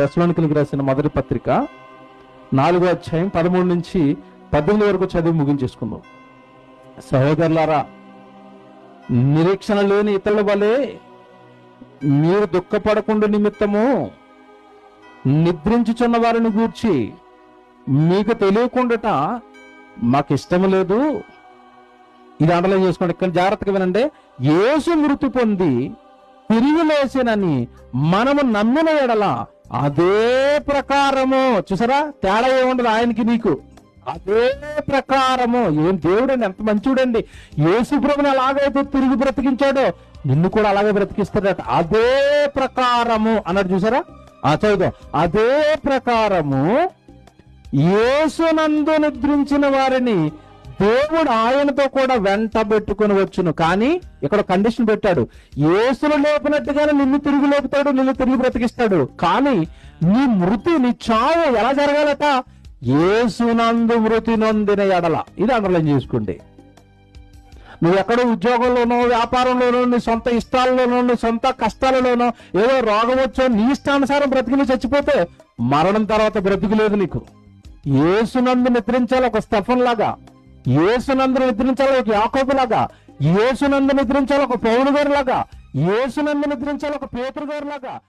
దశలోనికి రాసిన మొదటి పత్రిక నాలుగో అధ్యాయం పదమూడు నుంచి పద్దెనిమిది వరకు చదివి ముగించేసుకుందాం. సహోదరులారా నిరీక్షణ లేని ఇతరుల వలె మీరు దుఃఖపడకుండా నిమిత్తము నిద్రించుచున్న వారిని గూర్చి మీకు తెలియకుండాట మాకు ఇష్టం లేదు. ఇది అండర్లైన్ చేసుకోండి. ఇక్కడ జాగ్రత్తగా వినండి. యేసు మృతి పొంది తిరిగి లేచినని మనము నమ్మిన ఎడల అదే ప్రకారము. చూసారా? తేడా ఏముండదు ఆయనకి నీకు. అదే ప్రకారము. ఏం దేవుడండి ఎంత మంచివాడండి యేసు ప్రభుని ఎలాగైతే తిరిగి బ్రతికించాడో నిన్ను కూడా అలాగే బ్రతికిస్తాడట. అదే ప్రకారము అన్నాడు చూసారా? ఆ చదువుదాం. అదే ప్రకారము యేసునందు నిద్రించిన వారిని దేవుడు ఆయనతో కూడా వెంట పెట్టుకుని వచ్చును. కానీ ఇక్కడ కండిషన్ పెట్టాడు. ఏసులు లేపినట్టుగానే నిన్ను తిరిగి లేపుతాడు నిన్ను తిరిగి బ్రతికిస్తాడు. కానీ నీ మృతి నీ చావు ఎలా జరగాలట? ఏసునందు మృతి నొందిన ఎడల. ఇది అండర్లైన్ చేసుకుంటే నువ్వు ఎక్కడో ఉద్యోగంలోనో వ్యాపారంలోనో నీ సొంత ఇష్టాలలోనో నీ సొంత కష్టాలలోనో ఏదో రోగం వచ్చో నీ ఇష్టానుసారం బ్రతికిని చచ్చిపోతే మరణం తర్వాత బ్రతికి నీకు. ఏసునందు నిద్రించాలి ఒక స్తఫన్ లాగా యేసునందు నిద్రించాలి ఒక యాకోబు లాగా నిద్రించాలి ఒక పౌరు గారు లాగా ఏసునందు నిద్రించాలి ఒక పేతురు గారిలాగా.